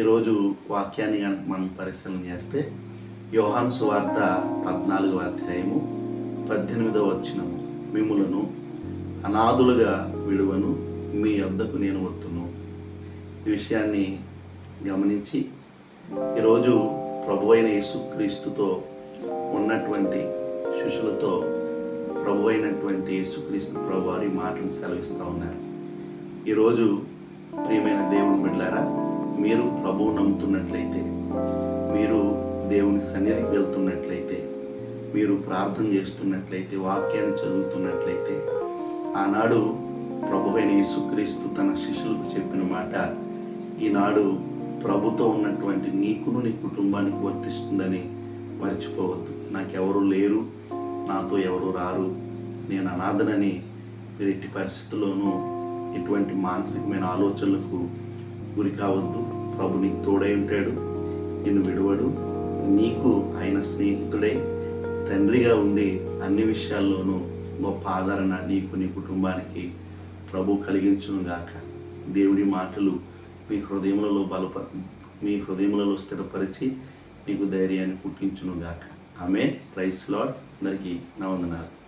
ఈరోజు వాక్యాన్ని కనుక మనం పరిశీలన చేస్తే యోహాను సువార్త పద్నాలుగవ అధ్యాయము పద్దెనిమిదవ వచ్చినము మిమ్ములను అనాథులుగా విడువను మీ వద్దకు నేను వత్తును. ఈ విషయాన్ని గమనించి ఈరోజు ప్రభు అయిన యేసుక్రీస్తుతో ఉన్నటువంటి శిష్యులతో ప్రభు అయినటువంటి యేసుక్రీస్తు ప్రభు వారి మాటను సెలవిస్తూ ఉన్నారు. ఈరోజు ప్రియమైన దేవుని బిడ్డారా మీరు ప్రభువు నమ్ముతున్నట్లయితే మీరు దేవుని సన్నిధికి వెళ్తున్నట్లయితే మీరు ప్రార్థన చేస్తున్నట్లయితే వాక్యాన్ని చదువుతున్నట్లయితే ఆనాడు ప్రభు అయిన యేసుక్రీస్తు తన శిష్యులకు చెప్పిన మాట ఈనాడు ప్రభుతో ఉన్నటువంటి నీకును నీ కుటుంబానికి వర్తిస్తుందని మర్చిపోవద్దు. నాకెవరు లేరు నాతో ఎవరు రారు. నేను అనాథనని మీరు ఎట్టి పరిస్థితుల్లోనూ ఎటువంటి మానసికమైన ఆలోచనలకు గురి కావద్దు. ప్రభు నీకు తోడై ఉంటాడు. నిన్ను విడవడు. నీకు ఆయన స్నేహితుడై. తండ్రిగా ఉండి అన్ని విషయాల్లోనూ గొప్ప ఆదరణ నీకు నీ కుటుంబానికి ప్రభు కలిగించును గాక దేవుడి మాటలు మీ హృదయములలో బలప మీ హృదయములలో స్థిరపరిచి మీకు ధైర్యాన్ని పుట్టించును గాక ఆమె ప్రైస్ లాడ్ అందరికీ నా వందనాలు.